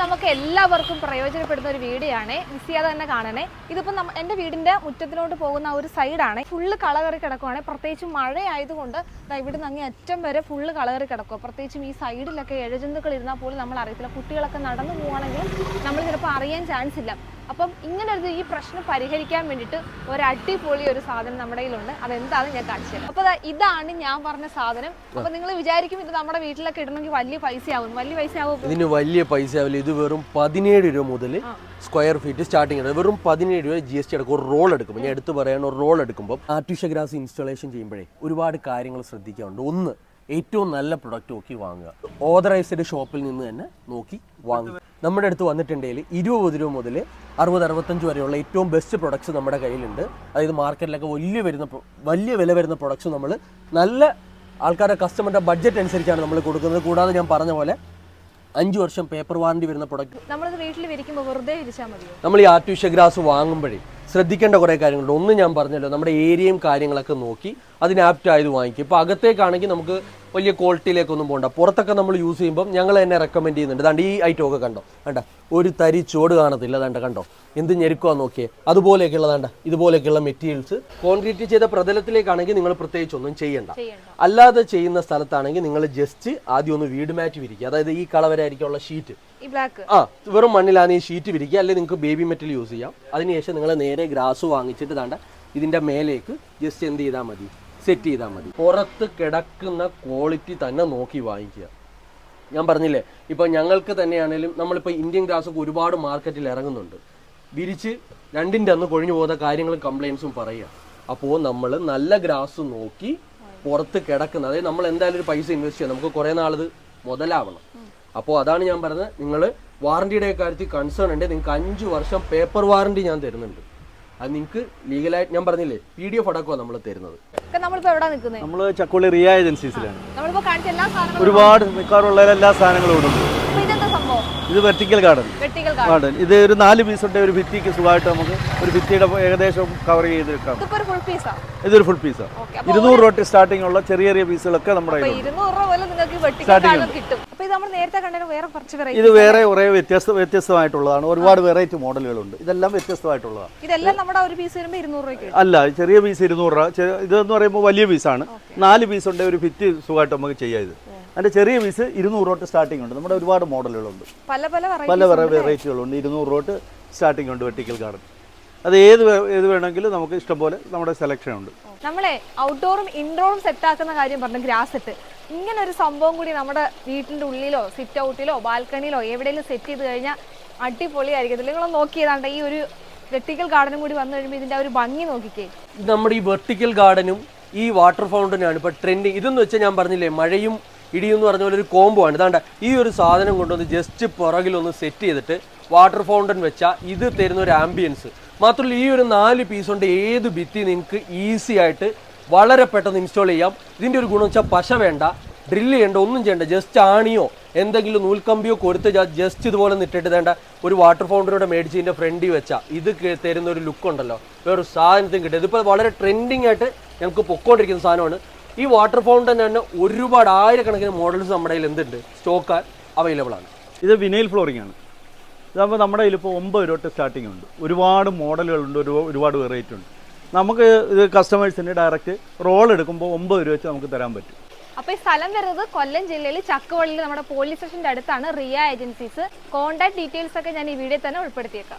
നമുക്ക് എല്ലാവർക്കും പ്രയോജനപ്പെടുന്ന ഒരു വീഡിയോ ആണ് മിസ് ചെയ്യാതെ തന്നെ കാണണേ. ഇതിപ്പോൾ നമ്മ എന്റെ വീടിന്റെ മുറ്റത്തിലോട്ട് പോകുന്ന ഒരു സൈഡാണ്. ഫുള്ള് കളകറി കിടക്കുവാണ്. പ്രത്യേകിച്ച് മഴ ആയതുകൊണ്ട് ദാ ഇവിടുന്ന് അങ്ങേ അറ്റം വരെ ഫുള്ള് കളകറി കിടക്കുക പ്രത്യേകിച്ചും ഈ സൈഡിലൊക്കെ ഇഴജന്തുക്കൾ ഇരുന്നാൽ പോലും നമ്മൾ അറിയത്തില്ല കുട്ടികളൊക്കെ നടന്നു പോവുകയാണെങ്കിലും നമ്മൾ ചിലപ്പോൾ അറിയാൻ ചാൻസ് ഇല്ല. അപ്പം ഇങ്ങനെ ഒരു ഈ പ്രശ്നം പരിഹരിക്കാൻ വേണ്ടിയിട്ട് ഒരു അടിപൊളി ഒരു സാധനം നമ്മുടെ കയ്യിലുണ്ട്. അതെന്താണെന്ന് ഞാൻ കാണിച്ചു തരാം. അപ്പൊ ഇതാണ് ഞാൻ പറഞ്ഞ സാധനം. അപ്പൊ നിങ്ങൾ വിചാരിക്കും ഇത് നമ്മുടെ വീട്ടിലൊക്കെ ഇടണമെങ്കിൽ വലിയ പൈസ ആവും വലിയ പൈസ ആവും ഇതിന് വലിയ പൈസ ആവില്ല ഇത് വെറും പതിനേഴ് രൂപ മുതൽ സ്ക്വയർ ഫീറ്റ് സ്റ്റാർട്ടിംഗ് ആണ്. വെറും പതിനേഴ് രൂപ ജി എസ് ടി അടക്കം ഒരു റോൾ എടുക്കുമ്പോൾ ഞാൻ എടുത്ത് പറയാൻ ഒരു റോൾ എടുക്കുമ്പോൾ ആർട്ടിഫിഷ്യൽ ഗ്രാസ് ഇൻസ്റ്റാളേഷൻ ചെയ്യുമ്പോഴേ ഒരുപാട് കാര്യങ്ങൾ ശ്രദ്ധിക്കാറുണ്ട്. ഒന്ന് ഏറ്റവും നല്ല പ്രൊഡക്റ്റ് നോക്കി വാങ്ങുക. ഓതറൈസ്ഡ് ഷോപ്പിൽ നിന്ന് തന്നെ നോക്കി വാങ്ങുക. നമ്മുടെ അടുത്ത് വന്നിട്ടുണ്ടെങ്കിൽ ഇരുപത് രൂപ മുതൽ അറുപത് അറുപത്തഞ്ച് വരെയുള്ള ഏറ്റവും ബെസ്റ്റ് പ്രൊഡക്ട്സ് നമ്മുടെ കയ്യിലുണ്ട്. അതായത് മാർക്കറ്റിലൊക്കെ വലിയ വരുന്ന വലിയ വില വരുന്ന പ്രൊഡക്ട്സ് നമ്മൾ നല്ല ആൾക്കാരുടെ കസ്റ്റമറിന്റെ ബഡ്ജറ്റ് അനുസരിച്ചാണ് നമ്മൾ കൊടുക്കുന്നത്. കൂടാതെ ഞാൻ പറഞ്ഞ പോലെ അഞ്ച് വർഷം പേപ്പർ വാറണ്ടി വരുന്ന പ്രൊഡക്റ്റ് നമ്മളത് വീട്ടിൽ വിരിക്കുമ്പോൾ വെറുതെ വിരിച്ചാൽ മതി നമ്മൾ ഈ ആർട്ടിഫിഷ്യൽ ഗ്രാസ് വാങ്ങുമ്പോഴേ ശ്രദ്ധിക്കേണ്ട കുറേ കാര്യങ്ങളുണ്ട്. ഒന്ന് ഞാൻ പറഞ്ഞല്ലോ നമ്മുടെ ഏരിയയും കാര്യങ്ങളൊക്കെ നോക്കി അതിന് ആപ്റ്റ് ആയത് വാങ്ങിക്കും. ഇപ്പോൾ അകത്തേക്കാണെങ്കിൽ നമുക്ക് വലിയ ക്വാളിറ്റിയിലേക്കൊന്നും പോകണ്ട പുറത്തൊക്കെ നമ്മൾ യൂസ് ചെയ്യുമ്പോൾ ഞങ്ങൾ തന്നെ റെക്കമെൻഡ് ചെയ്യുന്നുണ്ട്. അതാണ്ട് ഈ ഐറ്റമൊക്കെ കണ്ടോ? കണ്ട? ഒരു തരി ചുവട് കാണത്തില്ല അതാണ്ട് കണ്ടോ? എന്ത് ഞെരുക്കുക നോക്കിയേ. അതുപോലെയൊക്കെയുള്ള ദാണ്ട ഇതുപോലെയൊക്കെയുള്ള മെറ്റീരിയൽസ് കോൺക്രീറ്റ് ചെയ്ത പ്രതലത്തിലേക്കാണെങ്കിൽ നിങ്ങൾ പ്രത്യേകിച്ച് ഒന്നും ചെയ്യണ്ട. അല്ലാതെ ചെയ്യുന്ന സ്ഥലത്താണെങ്കിൽ നിങ്ങൾ ജസ്റ്റ് ആദ്യം ഒന്ന് വീട് മാറ്റി വിരിക്കുക. അതായത് ഈ കളവരായിരിക്കുള്ള ഷീറ്റ് ആ വെറും മണ്ണിലാണ് ഈ ഷീറ്റ് വിരിക്കുക. അല്ലെങ്കിൽ നിങ്ങൾക്ക് ബേബി മെറ്റൽ യൂസ് ചെയ്യാം. അതിനുശേഷം നിങ്ങൾ നേരെ ഗ്രാസ് വാങ്ങിച്ചിട്ട് താണ്ട ഇതിന്റെ മേലേക്ക് ജസ്റ്റ് എന്ത് ചെയ്താൽ മതി? സെറ്റ് ചെയ്താൽ മതി. പുറത്ത് കിടക്കുന്ന ക്വാളിറ്റി തന്നെ നോക്കി വാങ്ങിക്കുക. ഞാൻ പറഞ്ഞില്ലേ? ഇപ്പം ഞങ്ങൾക്ക് തന്നെയാണെങ്കിലും നമ്മളിപ്പോൾ ഇന്ത്യൻ ഗ്രാസ് ഒക്കെ ഒരുപാട് മാർക്കറ്റിൽ ഇറങ്ങുന്നുണ്ട്. വിരിച്ച് രണ്ടിന്റെ അന്ന് കൊഴിഞ്ഞു പോകുന്ന കാര്യങ്ങളും കംപ്ലയിൻസും പറയുക. അപ്പോൾ നമ്മൾ നല്ല ഗ്രാസ് നോക്കി പുറത്ത് കിടക്കുന്ന അതായത് നമ്മൾ എന്തായാലും ഒരു പൈസ ഇൻവെസ്റ്റ് ചെയ്യാം. നമുക്ക് കുറേ നാളത് മുതലാവണം. അപ്പോൾ അതാണ് ഞാൻ പറഞ്ഞത്. നിങ്ങൾ വാറണ്ടിയുടെ കാര്യത്തിൽ കൺസേൺ ഉണ്ട് നിങ്ങൾക്ക് അഞ്ച് വർഷം പേപ്പർ വാറണ്ടി ഞാൻ തരുന്നുണ്ട്. അത് നിങ്ങൾക്ക് ലീഗലായിട്ട് ഞാൻ പറഞ്ഞില്ലേ പി ഡി എഫ് അടക്കമാണ് നമ്മൾ തരുന്നത് നമ്മളിപ്പോ എവിടെ നിൽക്കുന്നത് നമ്മൾ ചക്കോളി റിയ ഏജൻസീസിലാണ്. നമ്മളിപ്പോ കാണിച്ച എല്ലാ സാധനങ്ങളും ഒരുപാട് മിക്കവാറുള്ള എല്ലാ സാധനങ്ങളും ഇവിടെ ഉണ്ട് അപ്പൊ ഇതെന്താ സംഭവം? ഇത് വെർട്ടിക്കൽ ഗാർഡൻ ഗാർഡൻ ഇത് ഒരു നാല് പീസിന്റെ ഒരു ഭിത്തിക്ക് സുഖമായിട്ട് നമുക്ക് ഒരു ഭിത്തിയുടെ ഏകദേശം കവർ ചെയ്തെടുക്കാം ഇതിപ്പോ ഒരു ഫുൾ പീസാ ഇതൊരു ഫുൾ പീസാണ് ഓക്കെ അപ്പൊ ഇരുന്നൂറ് രൂപ സ്റ്റാർട്ടിംഗ് ഉള്ള ചെറിയ ചെറിയ പീസുകളൊക്കെ നമ്മുടെ അപ്പൊ കയ്യിലുണ്ട്. ഇരുന്നൂറ് രൂപ പോലെ നിങ്ങൾക്ക് കാണാൻ കിട്ടും. ഇത് നമ്മൾ നേരത്തെ വേറെ കുറച്ച് ഇത് വേറെ കുറേ വ്യത്യസ്ത വ്യത്യസ്തമായിട്ടുള്ളതാണ്. ഒരുപാട് വെറൈറ്റി മോഡലുകളുണ്ട്. ഇതെല്ലാം വ്യത്യസ്തമായിട്ടുള്ളതാണ്. ഇതെല്ലാം നമ്മുടെ ഒരു പീസ് വരുമ്പോൾ ഇരുന്നൂറ് രൂപയ്ക്ക് അല്ല ചെറിയ പീസ് ഇരുന്നൂറ് രൂപ. ഇതെന്ന് പറയുമ്പോൾ വലിയ പീസാണ് നാല് പീസ് ഉണ്ട് ഒരു ഫിറ്റ് സുഖമായിട്ട് നമുക്ക് ചെയ്യാം ഇത്. അതിന്റെ ചെറിയ പീസ് ഇരുന്നൂറ് തൊട്ട് സ്റ്റാർട്ടിംഗ് ഉണ്ട്. നമ്മുടെ ഒരുപാട് മോഡലുകളുണ്ട്. പല പല പല വെറൈറ്റി പല വെറൈറ്റികളുണ്ട് ഇരുന്നൂറ് തൊട്ട് സ്റ്റാർട്ടിംഗ് ഉണ്ട് വെട്ടിക്കൽ ഗാർഡൻ അത് ഏത് ഏത് വേണമെങ്കിലും നമുക്ക് ഇഷ്ടംപോലെ നമ്മുടെ സെലക്ഷൻ ഉണ്ട്. നമ്മളെ ഔട്ട്ഡോറും ഇൻഡോറും സെറ്റ് ആക്കുന്ന കാര്യം പറഞ്ഞു ഗ്രാസ് സെറ്റ് ഇങ്ങനെ ഒരു സംഭവം കൂടി നമ്മുടെ വീട്ടിന്റെ ഉള്ളിലോ സിറ്റ് ഔട്ടിലോ ബാൽക്കണിയിലോ എവിടെയെങ്കിലും സെറ്റ് ചെയ്ത് കഴിഞ്ഞാൽ അടിപൊളിയായിരിക്കും. നിങ്ങൾ നോക്കിയതാണ്ട് ഈ ഒരു വെർട്ടിക്കൽ ഗാർഡനും കൂടി വന്നു കഴിയുമ്പോൾ ഇതിന്റെ ഒരു ഭംഗി നോക്കിക്കേ. നമ്മുടെ ഈ വെർട്ടിക്കൽ ഗാർഡനും ഈ വാട്ടർ ഫൗണ്ടനാണ് ഇപ്പോൾ ട്രെൻഡിങ് ഇതെന്ന് വെച്ചാൽ ഞാൻ പറഞ്ഞില്ലേ മഴയും ഇടിയും എന്ന് പറഞ്ഞ പോലെ ഒരു കോംബോ ആണ്. ഇതാണ്ട ഈ ഒരു സാധനം കൊണ്ടുവന്ന് ജസ്റ്റ് പുറകിലൊന്ന് സെറ്റ് ചെയ്തിട്ട് വാട്ടർ ഫൗണ്ടൻ വെച്ചാൽ ഇത് തരുന്ന ഒരു ആംബിയൻസ് മാത്രമല്ല ഈ ഒരു നാല് പീസ് കൊണ്ട് ഏത് ഭിത്തി നിങ്ങൾക്ക് ഈസി ആയിട്ട് വളരെ പെട്ടെന്ന് ഇൻസ്റ്റാൾ ചെയ്യാം. ഇതിന്റെ ഒരു ഗുണം വെച്ചാൽ പശ വേണ്ട ഡ്രില്ല് ചെയ്യേണ്ട ഒന്നും ചെയ്യണ്ട ജസ്റ്റ് ആണിയോ എന്തെങ്കിലും നൂൽക്കമ്പിയോ കൊടുത്ത് ജസ്റ്റ് ഇതുപോലെ നിട്ടിട്ട് തേണ്ട ഒരു വാട്ടർ ഫൗണ്ടറിയുടെ മേടിച്ച് ഇതിന്റെ ഫ്രണ്ടിൽ വെച്ചാൽ ഇത് തരുന്ന ഒരു ലുക്ക് ഉണ്ടല്ലോ. വേറൊരു സാധനത്തിന് കിട്ടും ഇതിപ്പോൾ വളരെ ട്രെൻഡിങ് ആയിട്ട് ഞങ്ങൾക്ക് പൊക്കോണ്ടിരിക്കുന്ന സാധനമാണ്. ഈ വാട്ടർ ഫൗണ്ടൻ തന്നെ ഒരുപാട് ആയിരക്കണക്കിന് മോഡൽസ് നമ്മുടെ കയ്യിൽ എന്തുണ്ട്? സ്റ്റോക്ക് അവൈലബിൾ ആണ്. ഇത് വിനൈൽ ഫ്ലോറിംഗ് ആണ്. ഇതാകുമ്പോൾ നമ്മുടെ കയ്യിൽ ഇപ്പോൾ ഒമ്പത് രൂപ സ്റ്റാർട്ടിംഗ് ഉണ്ട്. ഒരുപാട് മോഡലുകളുണ്ട് ഒരു ഒരുപാട് വെറൈറ്റി ഉണ്ട്. നമുക്ക് ഇത് കസ്റ്റമേഴ്സിന് ഡയറക്റ്റ് റോൾ എടുക്കുമ്പോൾ ഒമ്പത് രൂപ വെച്ച് നമുക്ക് തരാൻ പറ്റും. അപ്പൊ ഈ സ്ഥലം വരുന്നത് കൊല്ലം ജില്ലയിൽ ചക്കുവള്ളിയിൽ നമ്മുടെ പോലീസ് സ്റ്റേഷന്റെ അടുത്താണ് റിയ ഏജൻസീസ്. കോൺടാക്ട് ഡീറ്റെയിൽസ് ഒക്കെ ഞാൻ ഈ വീഡിയോ തന്നെ ഉൾപ്പെടുത്തിയേക്കാം.